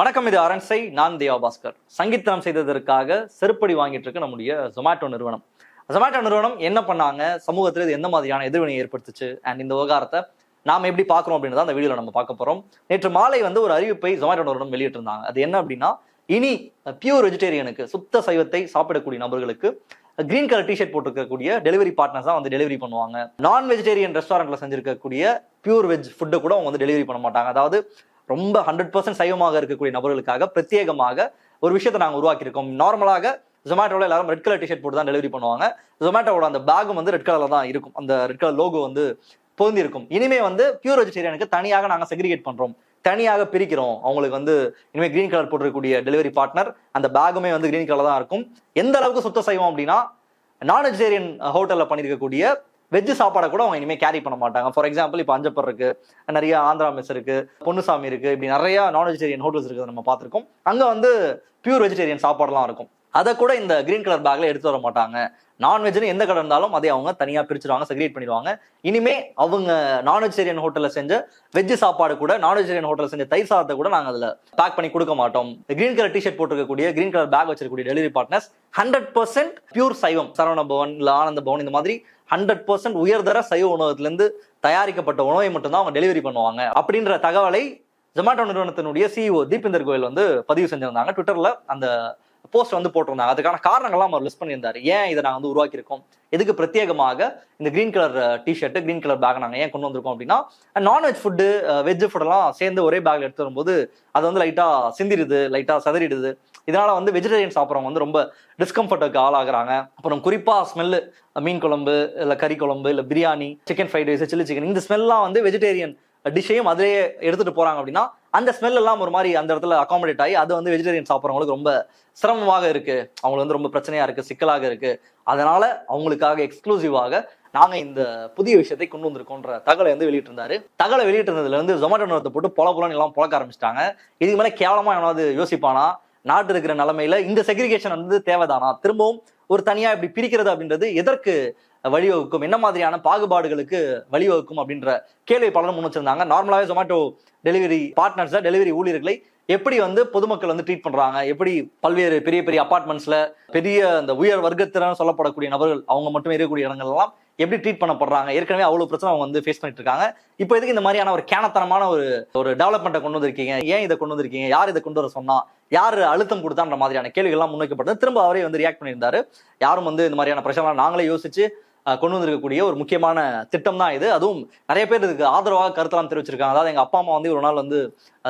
வணக்கம் இது அரண்சை. நான் தேவா பாஸ்கர். சங்கீதம் செய்ததற்காக செருப்படி வாங்கிட்டு இருக்கு நம்முடைய ஜொமேட்டோ நிறுவனம். ஜொமேட்டோ நிறுவனம் என்ன பண்ணாங்க? சமூகத்தில் இது எந்த மாதிரியான எதிர்வினை ஏற்படுத்துச்சு? அண்ட் இந்த விவகாரத்தை நாம் எப்படி பார்க்குறோம் அப்படின்றத அந்த வீடியோவில் நம்ம பார்க்க போறோம். நேற்று மாலை வந்து ஒரு அறிவிப்பை ஜொமேட்டோ நிறுவனம் வெளியிட்டிருந்தாங்க. அது என்ன அப்படின்னா இனி பியூர் வெஜிடேரியனுக்கு சுத்த சைவத்தை சாப்பிடக்கூடிய நபர்களுக்கு கிரீன் கலர் டிஷர்ட் போட்டுருக்கக்கூடிய டெலிவரி பார்ட்னர்ஸ் தான் வந்து டெலிவரி பண்ணுவாங்க. நான் வெஜிடேரியன் ரெஸ்டாரண்ட்ல செஞ்சிருக்கக்கூடிய பியூர் வெஜ் ஃபுட்டை கூட அவங்க வந்து டெலிவரி பண்ண மாட்டாங்க. அதாவது ரொம்ப ஹண்ட்ரட் பர்சன்ட் சைவமாக இருக்கக்கூடிய நபர்களுக்காக பிரத்யேகமாக ஒரு விஷயத்தை நாங்கள் உருவாக்கியிருக்கோம். நார்மலாக ஜொமேட்டோவில் எல்லாரும் ரெட் கலர் டிஷர்ட் போட்டு தான் டெலிவரி பண்ணுவாங்க. ஜொமேட்டோவோட அந்த பேகும் வந்து ரெட் கலரில் தான் இருக்கும். அந்த ரெட் கலர் லோகோ வந்து பொருந்திருக்கும் இனிமே வந்து பியூர் வெஜிடேரியனுக்கு தனியாக நாங்கள் செக்ரிகேட் பண்ணுறோம் தனியாக பிரிக்கிறோம். அவங்களுக்கு வந்து இனிமேல் கிரீன் கலர் போட்டிருக்கக்கூடிய டெலிவரி பார்ட்னர் அந்த பேகுமே வந்து கிரீன் கலர் தான் இருக்கும். எந்த அளவுக்கு சுத்த சைவம் அப்படின்னா நான் வெஜிடேரியன் ஹோட்டலில் பண்ணியிருக்கக்கூடிய வெஜ் சாப்பாடை கூட அவங்க இனிமேல் கேரி பண்ண மாட்டாங்க. ஃபார் எக்ஸாம்பிள் இப்போ அஞ்சப்பர் இருக்கு நிறைய ஆந்திரா மெஸ் இருக்கு பொன்னுசாமி இருக்கு இப்படி நிறைய நான் வெஜிடேரியன் ஹோட்டல்ஸ் இருக்குது நம்ம பார்த்துருக்கோம். அங்கே வந்து பியூர் வெஜிடேரியன் சாப்பாடுலாம் இருக்கும். அதை கூட இந்த கிரீன் கலர் பேக்ல எடுத்து வர மாட்டாங்க. நான்வெஜ்னு எந்த கடை இருந்தாலும் அதை அவங்க தனியாக பிரிச்சிருவாங்க செக்ரேட் பண்ணிடுவாங்க. இனிமே அவங்க நான் வெஜிடேரியன் ஹோட்டலில் செஞ்ச வெஜ் சாப்பாடு கூட நான் வெஜிடேரியன் ஹோட்டலில் செஞ்ச தயிர் சாதத்தை கூட நாங்கள் அதில் பேக் பண்ணி கொடுக்க மாட்டோம். கிரீன் கலர் டிஷர்ட் போட்டிருக்கக்கூடிய கிரீன் கலர் பேக் வச்சிருக்கக்கூடிய delivery partners hundred percent pure சைவம். சரவண பவன் இல்லை ஆனந்த பவன் இந்த மாதிரி ஹண்ட்ரட் பர்சன்ட் உயர்தர சைவ உணவகத்திலேருந்து தயாரிக்கப்பட்ட உணவை மட்டும்தான் அவங்க டெலிவரி பண்ணுவாங்க. அப்படின்ற தகவலை ஜொமேட்டோ நிறுவனத்தினுடைய சிஇஓ தீபேந்தர் கோயல் வந்து பதிவு செஞ்சிருந்தாங்க. ட்விட்டரில் அந்த போஸ்ட் வந்து போட்டிருந்தாங்க. அதுக்கான காரணங்கள்லாம் அவர் லிஸ்ட் பண்ணியிருந்தார். ஏன் இதை நாங்கள் வந்து உருவாக்கியிருக்கோம்? எதுக்கு பிரத்யேகமாக இந்த green colour T-shirt green colour bag நாங்கள் ஏன் கொண்டு வந்திருக்கோம் அப்படின்னா நான்வெஜ் ஃபுட்டு வெஜ் ஃபுட்டெல்லாம் சேர்ந்து ஒரே பேக்கில் எடுத்து வரும்போது அது வந்து லைட்டாக சிந்திடுது லைட்டாக சதறிடுது இதனால வந்து வெஜிடேரியன் சாப்பிட்றவங்க வந்து ரொம்ப டிஸ்கம்ஃபர்ட்டுக்கு ஆளாகிறாங்க. அப்புறம் குறிப்பாக ஸ்மெல்லு மீன் குழம்பு இல்லை கறி குழம்பு இல்லை biryani chicken fried rice chilli chicken இந்த ஸ்மெல்லாம் வந்து வெஜிடேரியன் டிஷ்ஷையும் அதிலேயே எடுத்துகிட்டு போகிறாங்க அப்படின்னா அந்த ஸ்மெல் எல்லாம் ஒரு மாதிரி அந்த இடத்துல அகாமடேட் ஆகி அது வந்து வெஜிடேரியன் சாப்பிட்றவங்களுக்கு ரொம்ப சிரமமாக இருக்கு. அவங்களுக்கு வந்து ரொம்ப பிரச்சனையா இருக்கு சிக்கலாக இருக்கு. அதனால அவங்களுக்காக எக்ஸ்க்ளூசிவாக நாங்க இந்த புதிய விஷயத்தை கொண்டு வந்திருக்கோன்ற தகவலை வந்து வெளியிட்டிருந்தாரு. தகவலை வெளியிட்டிருந்ததுல இருந்து ஜொமேட்டோ நிறுத்த போட்டு பொல பொலன்னு எல்லாம் புழக்க ஆரம்பிச்சிட்டாங்க. இதுக்கு மேல கேவலமா எவனாவது யோசிப்பானா? நாட்டு இருக்கிற நிலைமையில இந்த செக்ரிகேஷன் வந்து தேவைதானா? திரும்பவும் ஒரு தனியா இப்படி பிரிக்கிறது அப்படின்றது எதற்கு வழிவகுக்கும். என்ன மாதிரியான பாகுபாடுகளுக்கு வழிவகுக்கும் அப்படின்ற கேள்வி பலரும் முன் வச்சிருந்தாங்க. நார்மலாகவே ஜொமேட்டோ டெலிவரி பார்ட்னர்ஸ் டெலிவரி ஊழியர்களை எப்படி வந்து பொதுமக்கள் வந்து ட்ரீட் பண்றாங்க? எப்படி பல்வேறு பெரிய பெரிய அபார்ட்மெண்ட்ஸ்ல பெரிய அந்த உயர் வர்க்கத்தினர் சொல்லப்படக்கூடிய நபர்கள் அவங்க மட்டுமே இருக்கக்கூடிய இடங்கள் எல்லாம் எப்படி ட்ரீட் பண்ணப்படுறாங்க? ஏற்கனவே அவ்வளவு பிரச்சனை அவங்க வந்து ஃபேஸ் பண்ணிட்டு இருக்காங்க. இப்போ எதுக்கு இந்த மாதிரியான ஒரு கேனத்தனமான ஒரு ஒரு டெவலப்மெண்ட்டை கொண்டு வந்திருக்கீங்க? ஏன் இதை கொண்டு வந்திருக்கீங்க? யார் இதை கொண்டு வர சொன்னா? யார் அழுத்தம் கொடுத்தான்ற மாதிரியான கேள்விகள்லாம் முன்வைக்கப்பட்டது திரும்ப அவரே வந்து ரியாக்ட் பண்ணியிருந்தாரு. யாரும் வந்து இந்த மாதிரியான பிரச்சனை நாங்களே யோசிச்சு கொண்டு வந்திருக்கக்கூடிய ஒரு முக்கியமான திட்டம் தான் இது. அதுவும் நிறைய பேர் இதுக்கு ஆதரவாக கருத்தெல்லாம் தெரிவிச்சிருக்காங்க. அதாவது எங்கள் அப்பா அம்மா வந்து ஒரு நாள் வந்து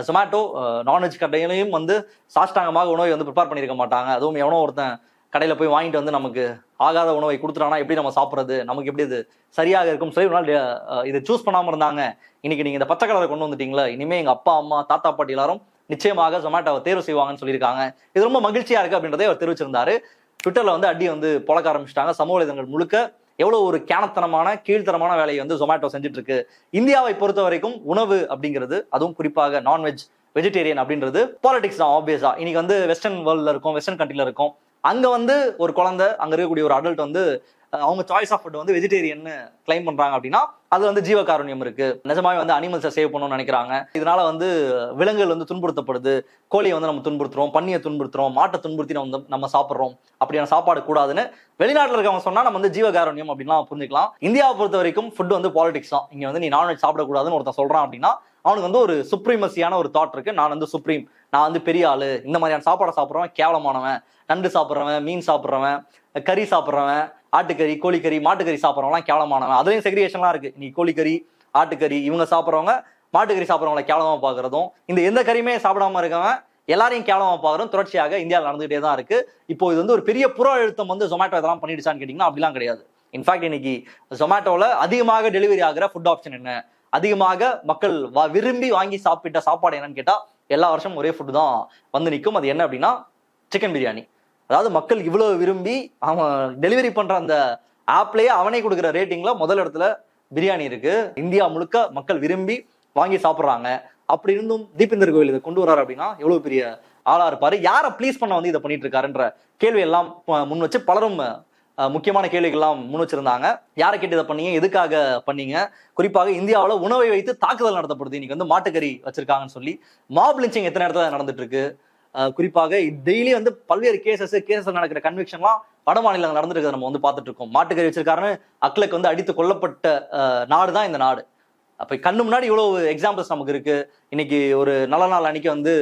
சொமேட்டோ நான்வெஜ் கடையிலையும் வந்து சாஷ்டாங்கமாக உணவை வந்து ப்ரிப்பேர் பண்ணியிருக்க மாட்டாங்க. அதுவும் எவனோ ஒருத்தன் கடையில் போய் வாங்கிட்டு வந்து நமக்கு ஆகாத உணவை கொடுத்துட்டானா எப்படி நம்ம சாப்பிட்றது நமக்கு எப்படி இது சரியாக இருக்கும் சொல்லி ஒரு நாள் இது இதை சூஸ் பண்ணாமல் இருந்தாங்க. இன்னைக்கு நீங்கள் இந்த பச்சை கலரை கொண்டு வந்துட்டீங்களா இனிமேல் எங்கள் அப்பா அம்மா தாத்தா பாட்டி எல்லாரும் நிச்சயமாக ஜொமேட்டோவை தேர்வு செய்வாங்கன்னு சொல்லியிருக்காங்க. இது ரொம்ப மகிழ்ச்சியாக இருக்கு அப்படின்றதே அவர் தெரிவிச்சிருந்தாரு. ட்விட்டரில் வந்து அடி வந்து புழக்க ஆரம்பிச்சிட்டாங்க. சமூக வலைதளங்கள் முழுக்க எவ்வளவு ஒரு கேனத்தனமான கீழ்த்தனமான வேலையை வந்து ஜொமேட்டோ செஞ்சுட்டு இருக்கு இந்தியாவை பொறுத்த வரைக்கும் உணவு அப்படிங்கிறது அதுவும் குறிப்பாக நான்வெஜ் வெஜிடேரியன் அப்படின்றது பாலிடிக்ஸ் தான் ஆப்வியஸா இன்னைக்கு வந்து வெஸ்டர்ன் வேர்ல்ட்ல இருக்கும் வெஸ்டர்ன் கண்ட்ரில இருக்கும். அங்க வந்து ஒரு குழந்தை அங்க இருக்கக்கூடிய ஒரு அடல்ட் வந்து அவங்க சாய்ஸ் ஆஃப் ஃபுட் வந்து வெஜிடேரியன் கிளைம் பண்றாங்க அப்படின்னா அது வந்து ஜீவகாருண்யம் இருக்கு. நிஜமாவே வந்து அனிமல்ஸை சேவ் பண்ணணும்னு நினைக்கிறாங்க. இதனால வந்து விலங்குகள் வந்து துன்புறுத்தப்படுது. கோழியை வந்து நம்ம துன்புறுத்துறோம் பன்னியை துன்புறுத்துறோம் மாட்டை துன்புறுத்தி நம்ம வந்து நம்ம சாப்பிட்றோம். அப்படியான சாப்பாடு கூடாதுன்னு வெளிநாட்டில் இருக்கவங்க சொன்னா நம்ம வந்து ஜீவகாருண்யம் அப்படின்லாம் புரிஞ்சுக்கலாம். இந்தியாவை பொறுத்த வரைக்கும் ஃபுட் வந்து பாலிடிக்ஸ் தான். இங்க வந்து நீ நான்வெஜ் சாப்பிடக்கூடாதுன்னு ஒருத்தன் சொல்றான் அப்படின்னா அவனுக்கு வந்து ஒரு சுப்ரீமசியான ஒரு தாட் இருக்கு. நான் வந்து சுப்ரீம் நான் வந்து பெரிய ஆளு. இந்த மாதிரியான சாப்பாடை சாப்பிட்றவன் கேவலமானவன். நண்டு சாப்பிட்றவன் மீன் சாப்பிட்றவன் கறி சாப்பிட்றவன் ஆட்டுக்கறி கோழிக்கறி மாட்டுக்கறி சாப்பிட்றவங்களாம் கேவலமானவன் அதுலயும் செக்ரிகேஷன்லாம் இருக்கு. நீ கோழிக்கறி ஆட்டுக்கறி இவங்க சாப்பிட்றவங்க மாட்டுக்கறி சாப்பிட்றவங்கள கேவலமா பார்க்கறதும் இந்த எந்த கறியுமே சாப்பிடாம இருக்கவன் எல்லாரையும் கேவலமா பார்க்குறோம் தொடர்ச்சியாக இந்தியாவில் நடந்துகிட்டே தான் இருக்கு. இப்போ இது வந்து ஒரு பெரிய புற அழுத்தம் வந்து ஜொமேட்டோ இதெல்லாம் பண்ணிடுச்சான்னு கேட்டிங்கன்னா அப்படிலாம் கிடையாது. இன்ஃபேக்ட் இன்னைக்கு ஜொமேட்டோல அதிகமாக டெலிவரி ஆகிற ஃபுட் ஆப்ஷன் என்ன? அதிகமாக மக்கள் வா- விரும்பி வாங்கி சாப்பிட்ட சாப்பாடு என்னன்னு கேட்டா எல்லா வருஷமும் ஒரே ஃபுட்டு தான் வந்து நிற்கும் அது என்ன அப்படின்னா சிக்கன் பிரியாணி அதாவது மக்கள் இவ்வளவு விரும்பி அவன் டெலிவரி பண்ற அந்த ஆப்லயே அவனே கொடுக்குற ரேட்டிங்ல முதல் இடத்துல பிரியாணி இருக்கு. இந்தியா முழுக்க மக்கள் விரும்பி வாங்கி சாப்பிட்றாங்க. அப்படி இருந்தும் தீபேந்தர் கோயில் இதை கொண்டு வராரு அப்படின்னா எவ்வளவு பெரிய ஆளா இருப்பாரு? யாரை ப்ளீஸ் பண்ண வந்து இதை பண்ணிட்டு இருக்காருன்ற கேள்வி எல்லாம் முன் வச்சு பலரும் முக்கியமான கேள்விகள்லாம் முன் வச்சிருந்தாங்க. யாரை கேட்டு இதை பண்ணீங்க? எதுக்காக பண்ணீங்க? குறிப்பாக இந்தியாவில் உணவை வைத்து தாக்குதல் நடத்தப்படுது. இன்னைக்கு வந்து மாட்டுக்கறி வச்சிருக்காங்கன்னு சொல்லி மாப் லிஞ்சிங் எத்தனை இடத்துல நடந்துட்டு இருக்கு? குறிப்பாக டெய்லி வந்து பல்வேறு கேசஸ் கேசஸ் நடக்கிற கன்விக்ஷன்லாம் வட மாநிலங்கள் நடந்துருக்கிறத நம்ம வந்து பார்த்துட்டு இருக்கோம் மாட்டுக்கறி வச்சிருக்காருன்னு அக்லக் வந்து அடித்து கொல்லப்பட்ட நாடு தான் இந்த நாடு. அப்ப கண்ணு முன்னாடி இவ்வளவு எக்ஸாம்பிள்ஸ் நமக்கு இருக்கு. இன்னைக்கு ஒரு நல்ல நாள் அன்னைக்கு வந்து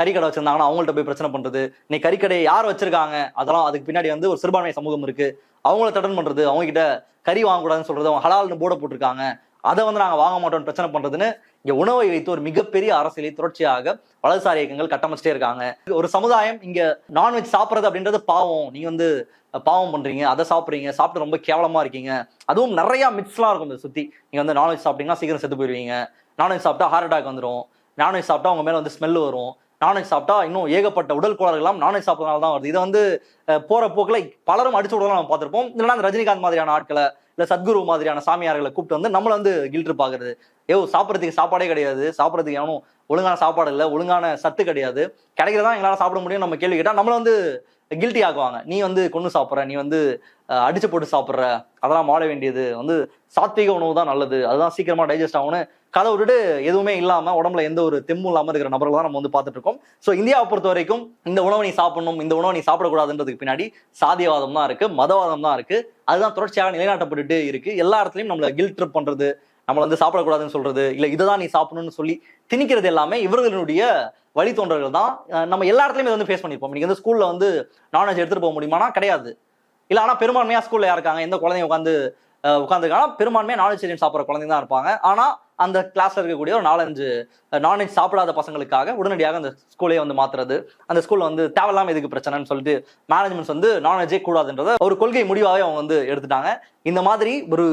கறிக்கடை வச்சிருந்தாங்கன்னா அவங்கள்ட்ட போய் பிரச்சனை பண்றது. இன்னைக்கு கறிக்கடையை யார் வச்சிருக்காங்க? அதெல்லாம் அதுக்கு பின்னாடி வந்து ஒரு சிறுபான்மை சமூகம் இருக்கு. அவங்கள தடன் பண்றது அவங்க கிட்ட கறி வாங்கக்கூடாதுன்னு சொல்றது அவங்க ஹலால்னு போட போட்டிருக்காங்க. அதை வந்து நாங்கள் வாங்க மாட்டோம்னு பிரச்சனை பண்றதுன்னு இங்க உணவை வைத்து ஒரு மிகப்பெரிய அரசியலை தொடர்ச்சியாக வலதுசாரி இயக்கங்கள் கட்டமைச்சிட்டே இருக்காங்க. ஒரு சமுதாயம் இங்க நான்வெஜ் சாப்பிட்றது அப்படின்றது பாவம். நீங்க வந்து பாவம் பண்றீங்க அதை சாப்பிடுறீங்க சாப்பிட்டு ரொம்ப கேவலமா இருக்கீங்க. அதுவும் நிறைய மிக்ஸ்லாம் இருக்கும் இதை சுத்தி. நீங்க வந்து நான்வெஜ் சாப்பிட்டீங்கன்னா சீக்கிரம் செத்து போயிருவீங்க. நான்வெஜ் சாப்பிட்டா ஹார்ட் அட்டாக் வந்துடும் நான்வெஜ் சாப்பிட்டா உங்க மேல வந்து ஸ்மெல் வரும். நான்வெஜ் சாப்பிட்டா இன்னும் ஏகப்பட்ட உடல் கோளாறுகள்லாம் நான்வெஜ் சாப்பிட்றதுனால தான் வருது. இதை வந்து போற போக்கில் பலரும் அடிச்சு விடலாம் நம்ம பார்த்துருப்போம். இல்லைன்னா அந்த ரஜினிகாந்த் மாதிரியான ஆட்களை இல்லை சத்குரு மாதிரியான சாமியார்களை கூப்பிட்டு வந்து நம்மளை வந்து கில்ட்ரு பாக்குறது. ஏ சாப்பிட்றதுக்கு சாப்பாடே கிடையாது. சாப்பிட்றதுக்கு எவனும் ஒழுங்கான சாப்பாடு இல்லை ஒழுங்கான சத்து கிடையாது. கிடைக்கிறதா எங்களால் சாப்பிட முடியும் நம்ம கேள்வி கேட்டால் நம்மளை வந்து கில்ட்டி ஆக்குவாங்க. நீ வந்து கொண்டு சாப்பிட்ற நீ வந்து அடிச்சு போட்டு சாப்பிட்ற அதெல்லாம் மாட வேண்டியது வந்து சாத்விக உணவு தான் நல்லது. அதுதான் சீக்கிரமா டைஜஸ்ட் ஆகும்னு கதை விட்டுட்டு எதுவுமே இல்லாமல் உடம்புல எந்த ஒரு தெம்மும் இல்லாமல் இருக்கிற நபர்கள் தான் நம்ம வந்து பார்த்துட்டு இருக்கோம் ஸோ இந்தியாவை பொறுத்த வரைக்கும் இந்த உணவை நீ சாப்பிடணும் இந்த உணவை நீ சாப்பிடக்கூடாதுன்றதுக்கு பின்னாடி சாதியவாதம் தான் இருக்கு மதவாதம் தான் இருக்கு. அதுதான் தொடர்ச்சியாக நிலைநாட்டப்பட்டுட்டு இருக்கு. எல்லா இடத்துலையும் நம்மளை கில் ட்ரிப் பண்றது நம்மளை வந்து சாப்பிடக்கூடாதுன்னு சொல்றது இதை இதுதான் நீ சாப்பிடணும்னு சொல்லி திணிக்கிறது எல்லாமே இவர்களுடைய வழித்தோன்றர்கள் தான். நம்ம எல்லா இடத்துலையும் இதை வந்து ஃபேஸ் பண்ணியிருப்போம். இன்னைக்கு வந்து ஸ்கூல்ல வந்து நான்வெஜ் எடுத்துட்டு போக முடியுமானா கிடையாது. இல்லை ஆனால் பெரும்பான்மையாக ஸ்கூலில் யாருக்காங்க எந்த குழந்தைங்க உட்காந்து உட்காந்துருக்காங்க பெரும்பான்மையாக நான்வெஜ் சாப்பிட்ற குழந்தைங்க தான் இருப்பாங்க. ஆனால் அந்த கிளாஸ்ல இருக்கக்கூடிய ஒரு நாலஞ்சு நான்வெஜ் சாப்பிடாத பசங்களுக்காக உடனடியாக அந்த ஸ்கூலே வந்து மாத்துறது. அந்த ஸ்கூல்ல வந்து தேவையில்லாம எதுக்கு பிரச்சனைன்னு சொல்லிட்டு மேனேஜ்மெண்ட்ஸ் வந்து நான்வெஜ்ஜே கூடாதுன்றத ஒரு கொள்கை முடிவாகவே அவங்க வந்து எடுத்துட்டாங்க. இந்த மாதிரி ஒரு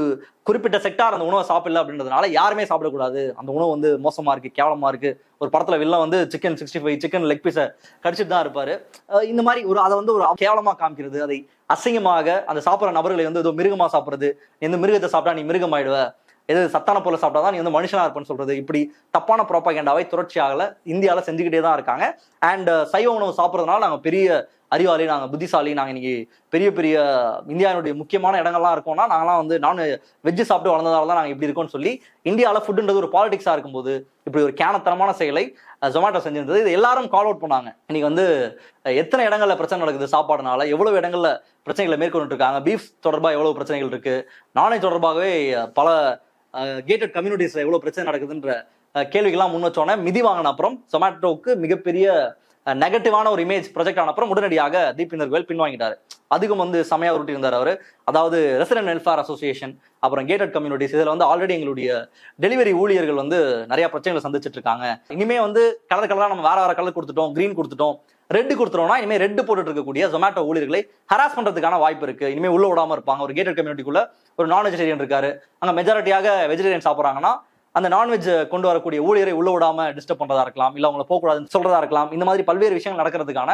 குறிப்பிட்ட செக்டார் அந்த உணவை சாப்பிடல அப்படின்றதுனால யாருமே சாப்பிடக்கூடாது. அந்த உணவு வந்து மோசமா இருக்கு கேவலமா இருக்கு. ஒரு படத்துல வில்ல வந்து chicken sixty five chicken leg பீஸை கடிச்சிட்டு தான் இருப்பாரு. இந்த மாதிரி ஒரு அதை வந்து ஒரு கேவலமா காமிக்கிறது அதை அசிங்கமாக அந்த சாப்பிட்ற நபர்களை வந்து ஏதோ மிருகமா சாப்பிடுறது எந்த மிருகத்தை சாப்பிட்டா நீ மிருகமாயிடுவ எது சத்தான பொருளை சாப்பிட்டா தான் நீ வந்து மனுஷனா இருப்பேன்னு சொல்றது. இப்படி தப்பான ப்ரோப்பகேண்டாவை தொடர்ச்சியாக இந்தியாவில் செஞ்சுக்கிட்டே தான் இருக்காங்க. அண்ட் uh, சைவ உணவு சாப்பிட்றதுனால நாங்கள் பெரிய அறிவாளி நாங்கள் புத்திசாலி நாங்கள் இன்னைக்கு பெரிய பெரிய இந்தியாவினுடைய முக்கியமான இடங்கள்லாம் இருக்கோம்னா நாங்களாம் வந்து நான் வெஜ்ஜு சாப்பிட்டு வளர்ந்ததால தான் நாங்கள் இப்படி இருக்கோம்னு சொல்லி இந்தியாவில் ஃபுட்டுன்றது ஒரு பாலிடிக்ஸாக இருக்கும்போது இப்படி ஒரு கேனத்தனமான செயலை uh, ஜொமேட்டோ செஞ்சிருந்தது. இது எல்லாரும் கால் அவுட் பண்ணாங்க. இன்னைக்கு வந்து uh, எத்தனை இடங்களில் பிரச்சனை நடக்குது சாப்பாடுனால எவ்வளவு இடங்களில் பிரச்சனைகளை மேற்கொண்டு இருக்காங்க பீஃப் தொடர்பாக எவ்வளவு பிரச்சனைகள் இருக்கு நானே தொடர்பாகவே பல கேட்டட் கம்யூனிட்டிஸ்ல எவ்வளவு பிரச்சனை நடக்குதுன்ற கேள்விகள்லாம் முன் வச்சோன்னே மிதி வாங்கின அப்புறம் ஜொமேட்டோவுக்கு மிகப்பெரிய நெகட்டிவான ஒரு இமேஜ் ப்ரொஜெக்ட் ஆன அப்புறம் உடனடியாக தீபிந்தர் கோயல் பின்வாங்கிட்டார். அதுக்கும் வந்து செமையாக உருட்டி இருந்தார் அவர். அதாவது ரெசிடென்ட் வெல்ஃபேர் அசோசியேஷன் அப்புறம் கேட்டட் கம்யூனிட்டிஸ் இதில் வந்து ஆல்ரெடி எங்களுடைய டெலிவரி ஊழியர்கள் வந்து நிறைய பிரச்சனைகளை சந்திச்சுட்டு இருக்காங்க. இனிமே வந்து கலர் கலராக நம்ம வேற வேற கலர் கொடுத்துட்டோம் கிரீன் கொடுத்துட்டோம். ரெட் கொடுத்துட்டோம்னா இனிமேல் ரெட் போட்டுட்டு இருக்கக்கூடிய ஜொமேட்டோ ஊழியர்களை ஹராஸ் பண்றதுக்கான வாய்ப்பு இருக்கு. இனிமேல் உள்ள விடாம இருப்பாங்க. ஒரு கேட்டட் கம்யூனிட்டிக்குள்ள ஒரு நான் வெஜிடேரியன் இருக்காரு. அங்க மெஜாரிட்டியாக வெஜிடேரியன் சாப்பிட்றாங்கன்னா அந்த நான்வெஜ் கொண்டு வரக்கூடிய ஊழியரை உள்ள விடாம டிஸ்டர்ப் பண்றதா இருக்கலாம். இல்ல அவங்களை போகக்கூடாதுன்னு சொல்றதா இருக்கலாம். இந்த மாதிரி பல்வேறு விஷயங்கள் நடக்கிறதுக்கான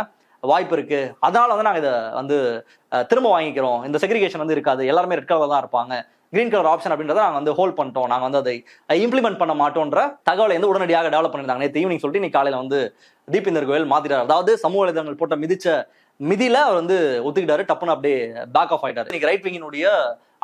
வாய்ப்பு இருக்கு. அதனால வந்து நாங்க இதை வந்து திரும்ப வாங்கிக்கிறோம். இந்த செக்ரிகேஷன் வந்து இருக்காது. எல்லாருமே ரெட் கலர் தான் இருப்பாங்க. கிரீன் கலர் ஆப்ஷன் அப்படின்றத நாங்கள் வந்து ஹோல்ட் பண்ணிட்டோம். நாங்கள் வந்து அதை இம்ப்ளிமெண்ட் பண்ண மாட்டோன்ற தகவலை வந்து உடனடியாக டெவலப் பண்ணிருந்தாங்க நேற்று ஈவினிங் சொல்லிட்டு இன்னைக்கு காலையில் வந்து தீபிந்தர் கோயல் மாத்திட்டார். அதாவது சமூக வலைதளங்கள் போட்ட மிதிச்ச மிதியில அவர் வந்து ஒத்துக்கிட்டாரு. டப்புன்னு அப்படியே பேக் ஆஃப் ஆயிட்டாரு. இன்னைக்கு ரைட் விங்கினுடைய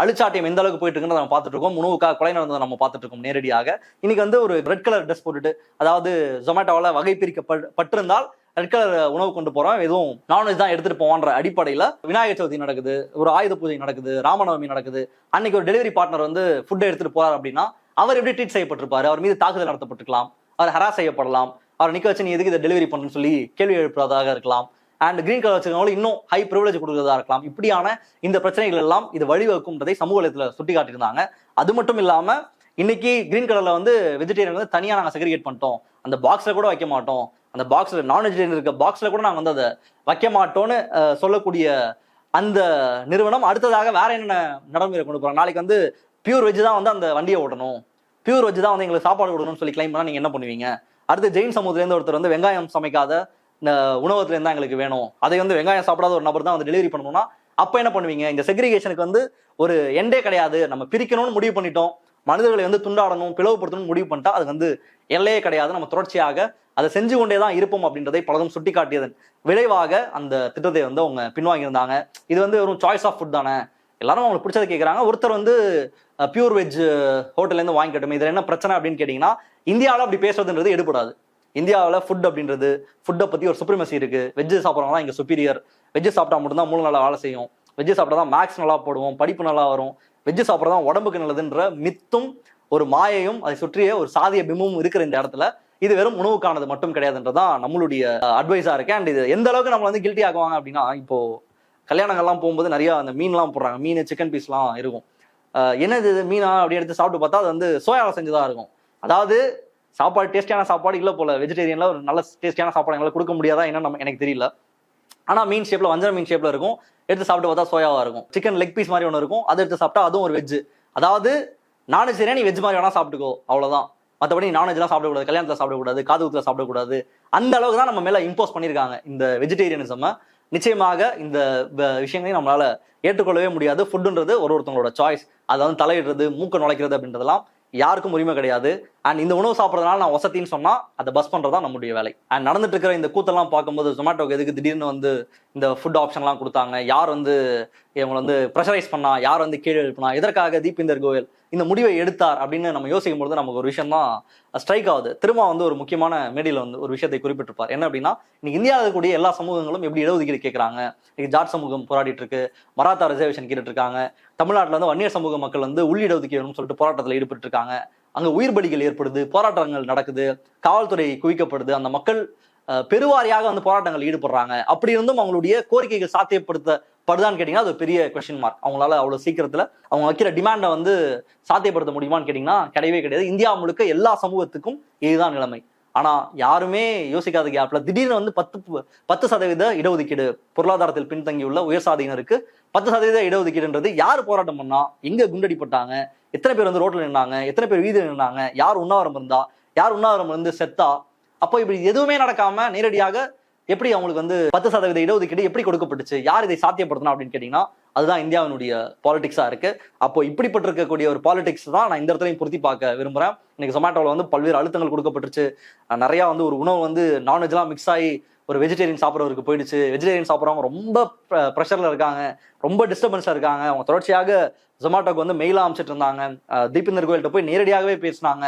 அழிச்சாட்டியம் எந்த அளவுக்கு போயிட்டு இருக்குன்னு நம்ம பார்த்துட்டு இருக்கோம். உணவுக்காக கொலை நடந்ததை நம்ம பார்த்துட்டு இருக்கோம் நேரடியாக. இன்னைக்கு வந்து ஒரு ரெட் கலர் ட்ரெஸ் போட்டுட்டு அதாவது ஜொமேட்டோவில் வகை பிரிக்கப்பட்டிருந்தால் ரெட் கலர் உணவு கொண்டு போறோம். எதுவும் நான்வெஜ் தான் எடுத்துட்டு போவான்ற அடிப்படையில விநாயகர் சதுர்த்தி நடக்குது ஒரு ஆயுத பூஜை நடக்குது ராமநவமி நடக்குது. அன்னைக்கு ஒரு டெலிவரி பார்ட்னர் வந்து ஃபுட்டை எடுத்துட்டு போறாரு அப்படின்னா அவர் எப்படி ட்ரீட் செய்யப்பட்டிருப்பாரு? அவர் மீது தாக்குதல் நடத்தப்பட்டிருக்கலாம். அவர் ஹராஸ் செய்யப்படலாம். அவர் நிக்க வச்சு நீ எதுக்கு இதை டெலிவரி பண்ணுன்னு சொல்லி கேள்வி எழுப்புறதாக இருக்கலாம். அண்ட் கிரீன் கலர் வச்சிருக்கவங்களும் இன்னும் ஹை ப்ரிவிலேஜ் கொடுக்குறதா இருக்கலாம். இப்படியான இந்த பிரச்சனைகள் எல்லாம் இது வழிவகுக்கும்ன்றதை சமூக வலைத்துல சுட்டி காட்டியிருந்தாங்க அது மட்டும் இல்லாம இன்னைக்கு கிரீன் கலர்ல வந்து வெஜிடேரியன் வந்து தனியா நாங்க செக்ரிகேட் பண்ணிட்டோம். அந்த பாக்ஸ்ல கூட வைக்க மாட்டோம். அந்த பாக்ஸில் நான் இருக்க பாக்ஸில் கூட நாங்கள் வந்து அதை வைக்க மாட்டோம்னு சொல்லக்கூடிய அந்த நிறுவனம் அடுத்ததாக வேற என்னென்ன நடைமுறை கொண்டு போகிறாங்க நாளைக்கு வந்து பியூர் வெஜ் தான் வந்து அந்த வண்டியை ஓட்டணும். பியூர் வெஜ் தான் வந்து எங்களுக்கு சாப்பாடு கொடுக்கணும்னு சொல்லி கிளைம் பண்ணால் நீங்கள் என்ன பண்ணுவீங்க? அடுத்து ஜெயின் சமூகத்துலேருந்து ஒருத்தர் வந்து வெங்காயம் சமைக்காத இந்த உணவகத்துலேருந்து தான் எங்களுக்கு வேணும். அதை வந்து வெங்காயம் சாப்பிடாத ஒரு நபர் தான் வந்து டெலிவரி பண்ணணும்னா அப்போ என்ன பண்ணுவீங்க? இந்த செக்ரிகேஷனுக்கு வந்து ஒரு எண்டே கிடையாது. நம்ம பிரிக்கணும்னு முடிவு பண்ணிட்டோம். மனிதர்களை வந்து துண்டாடணும் பிளவுபடுத்தணும்னு முடிவு பண்ணிட்டா அது வந்து எல்லையே கிடையாது. நம்ம தொடர்ச்சியாக அதை செஞ்சு கொண்டே தான் இருப்போம் அப்படின்றதை பலதும் சுட்டிக்காட்டியதன் விளைவாக அந்த திட்டத்தை வந்து அவங்க பின்வாங்கியிருந்தாங்க. இது வந்து வெறும் சாய்ஸ் ஆஃப் ஃபுட் தானே. எல்லாரும் அவங்களுக்கு பிடிச்சதை கேட்குறாங்க ஒருத்தர் வந்து பியூர் வெஜ் ஹோட்டல்லேருந்து வாங்கிக்கட்டும் இதில் என்ன பிரச்சனை அப்படின்னு கேட்டிங்கன்னா இந்தியாவில் அப்படி பேசுறதுன்றது எடுபடாது. இந்தியாவில் ஃபுட் அப்படின்றது ஃபுட்டை பற்றி ஒரு சுப்ரிமசி இருக்குது வெஜ்ஜு சாப்பிட்றவங்க இங்கே சுப்பீரியர் வெஜ்ஜு சாப்பிட்டா மட்டும்தான் மூணு நல்லா வேலை செய்யும். வெஜ்ஜு சாப்பிட்டா தான் மேக்ஸ் நல்லா போடுவோம் படிப்பு நல்லா வரும். வெஜ்ஜு சாப்பிட்றதா உடம்புக்கு நல்லதுன்ற மித்தும் ஒரு மாயையும் அதை சுற்றிய ஒரு சாதிய பிம்பமும் இருக்கிற இந்த இடத்துல இது வெறும் உணவுக்கானது மட்டும் கிடையாதுன்றதான் நம்மளுடைய அட்வைஸா இருக்கு அண்ட் இது எந்த அளவுக்கு நம்மள வந்து கில்ட்டி ஆக்குவாங்க அப்படின்னா இப்போ கல்யாணங்கள்லாம் போகும்போது நிறைய அந்த மீன்லாம் போடுறாங்க. மீன் சிக்கன் பீஸ்லாம் இருக்கும். என்னது இது? மீனா? அப்படி எடுத்து சாப்பிட்டு பார்த்தா அது வந்து சோயாவில் செஞ்சதா இருக்கும். அதாவது சாப்பாடு டேஸ்டியான சாப்பாடு இல்லை போல. வெஜிடேரியன்ல ஒரு நல்ல டேஸ்டியான சாப்பாடு எங்களால் கொடுக்க முடியாதா என்ன நம்ம எனக்கு தெரியல. ஆனால் மீன் ஷேப்ல வஞ்சர மீன் ஷேப்ல இருக்கும். எடுத்து சாப்பிட்டு பார்த்தா சோயாவாக இருக்கும். சிக்கன் லெக் பீஸ் மாதிரி ஒன்று இருக்கும். அதை எடுத்து சாப்பிட்டா அதுவும் ஒரு வெஜ்ஜு அதாவது நான்வெஜ் நீ வெஜ் மாதிரி வேணா சாப்பிட்டுக்கோ. அவ்வளவுதான். மற்றபடி நான்வெஜ்லாம் சாப்பிடக்கூடாது கல்யாணத்தில் சாப்பிடக்கூடாது காது குத்துல சாப்பிடக்கூடாது. அந்த அளவுக்கு தான் நம்ம மேல இம்போஸ் பண்ணியிருக்காங்க. இந்த வெஜிடேரியனிசம் நிச்சயமாக இந்த விஷயங்களையும் நம்மளால ஏற்றுக்கொள்ளவே முடியாது. ஃபுட்டுன்றது ஒரு ஒருத்தவங்களோட சாய்ஸ் அதை வந்து தலையிடுறது மூக்க நுழைக்கிறது அப்படின்றதெல்லாம் யாருக்கும் உரிமை கிடையாது. அண்ட் இந்த உணவு சாப்பிட்றதுனால நான் வசதின்னு சொன்னால் அதை பஸ் பண்றதா நம்முடைய வேலை. அண்ட் நடந்துட்டு இருக்கிற இந்த கூத்தெல்லாம் பார்க்கும்போது ஜொமேட்டோக்கு எதுக்கு திடீர்னு வந்து இந்த ஃபுட் ஆப்ஷன்லாம் கொடுத்தாங்க? யார் வந்து இவங்களை வந்து ப்ரெஷரைஸ் பண்ணா? யார் வந்து கீழே எழுப்பினா? எதற்காக தீபிந்தர் கோயல் இந்த முடிவை எடுத்தார் அப்படின்னு நம்ம யோசிக்கும் பொழுது நமக்கு ஒரு விஷயம் தான் ஸ்ட்ரைக் ஆகுது. திரும்ப வந்து ஒரு முக்கியமான மேடையில் வந்து ஒரு விஷயத்தை குறிப்பிட்டிருப்பார். என்ன அப்படின்னா இன்னைக்கு இந்தியாவில் இருக்கக்கூடிய எல்லா சமூகங்களும் எப்படி இடஒதுக்கீடு கேட்குறாங்க? இன்னைக்கு ஜாட் சமூகம் போராடிட்டு இருக்கு மராத்தா ரிசர்வேஷன் கேட்டுட்டு இருக்காங்க தமிழ்நாட்டில் வந்து வன்னியர் சமூக மக்கள் வந்து உள் இடஒதுக்கீடுன்னு சொல்லிட்டு போராட்டத்தில் ஈடுபட்டு இருக்காங்க அங்கே உயிர் பலிகள் ஏற்படுது போராட்டங்கள் நடக்குது காவல்துறை குவிக்கப்படுது அந்த மக்கள் பெருவாரியாக வந்து போராட்டங்கள் ஈடுபடுறாங்க. அப்படி இருந்தும் அவங்களுடைய கோரிக்கைகள் சாத்தியப்படுத்த படுதான்னு கேட்டீங்கன்னா அது பெரிய கொஷின் மார்க் அவங்களால அவ்வளவு சீக்கிரத்துல அவங்க வைக்கிற டிமாண்டை வந்து சாத்தியப்படுத்த முடியுமான்னு கேட்டீங்கன்னா கிடையவே கிடையாது. இந்தியா முழுக்க எல்லா சமூகத்துக்கும் இதுதான் நிலைமை. ஆனா யாருமே யோசிக்காத கேப்ல திடீர்னு வந்து பத்து பத்து சதவீத இடஒதுக்கீடு பொருளாதாரத்தில் பின்தங்கியுள்ள உயர் சாதியினருக்கு பத்து சதவீத இடஒதுக்கீடுன்றது யார் போராட்டம் பண்ணா? எங்க குண்டடிப்பட்டாங்க? எத்தனை பேர் வந்து ரோட்ல நின்னாங்க? எத்தனை பேர் வீதியில் நின்னாங்க? யார் உண்ணாவிரம் இருந்தா? யார் உண்ணாவிரம் இருந்து செத்தா? அப்போ இப்படி எதுவுமே நடக்காம நேரடியாக எப்படி அவங்களுக்கு வந்து பத்து சதவீத இடஒதுக்கீடு எப்படி கொடுக்கப்பட்டுச்சு யார் இதை சாத்தியப்படுத்தணும் அப்படின்னு கேட்டீங்கன்னா அதுதான் இந்தியாவினுடைய பாலிடிக்ஸா இருக்கு. அப்போ இப்படிப்பட்டு இருக்கக்கூடிய ஒரு பாலிடிக்ஸ் தான் நான் இந்த இடத்துலையும் பொருத்தி பார்க்க விரும்புறேன். இன்னைக்கு ஜொமேட்டோவில் வந்து பல்வேறு அழுத்தங்கள் கொடுக்கப்பட்டுருச்சு. நிறையா நிறைய வந்து ஒரு உணவு வந்து நான்வெஜ்லாம் மிக்ஸ் ஆகி ஒரு வெஜிடேரியன் சாப்பிட்றவருக்கு போயிடுச்சு. வெஜிடேரியன் சாப்பிட்றவங்க ரொம்ப ப்ரெஷரில் இருக்காங்க. ரொம்ப டிஸ்டர்பன்ஸாக இருக்காங்க. அவங்க தொடர்ச்சியாக ஜொமேட்டோக்கு வந்து மெயிலாக அமைச்சிட்டு இருந்தாங்க. தீபிந்தர் கோயில்கிட்ட போய் நேரடியாகவே பேசினாங்க.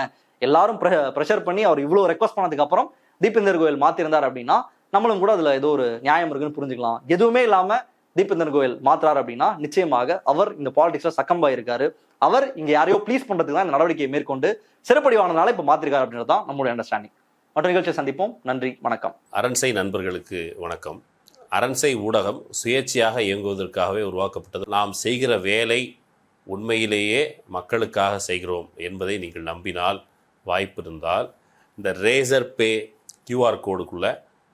எல்லாரும் ப்ரெஷர் பண்ணி அவர் இவ்வளோ ரெக்வஸ்ட் பண்ணதுக்கப்புறம் தீபேந்தர் தீபிந்தர் கோயில் மாற்றிருந்தார் அப்படின்னா நம்மளும் கூட அதுல ஏதோ ஒரு நியாயம் இருக்குன்னு புரிஞ்சுக்கலாம். எதுவுமே இல்லாம தீபேந்தர் கோயல் மாத்துறாரு அப்படின்னா நிச்சயமாக அவர் இந்த பாலிடிக்ஸ்ல சக்கம்பா இருக்காரு அவர் இங்க யாரையோ ப்ளீஸ் பண்றதுக்கு தான் இந்த நடவடிக்கையை மேற்கொண்டு சிறப்படிவானதுனால இப்ப மாத்திருக்காரு அப்படின்றது தான் நம்மளுடைய அண்டர்ஸ்டாண்டிங் மற்ற நிகழ்ச்சியை சந்திப்போம். நன்றி. வணக்கம். அரண்சை நண்பர்களுக்கு வணக்கம். அரண்சை ஊடகம் சுயேட்சையாக இயங்குவதற்காகவே உருவாக்கப்பட்டது. நாம் செய்கிற வேலை உண்மையிலேயே மக்களுக்காக செய்கிறோம் என்பதை நீங்கள் நம்பினால் வாய்ப்பு இருந்தால் இந்த ரேசர் பே கியூஆர் கோடுக்குள்ளே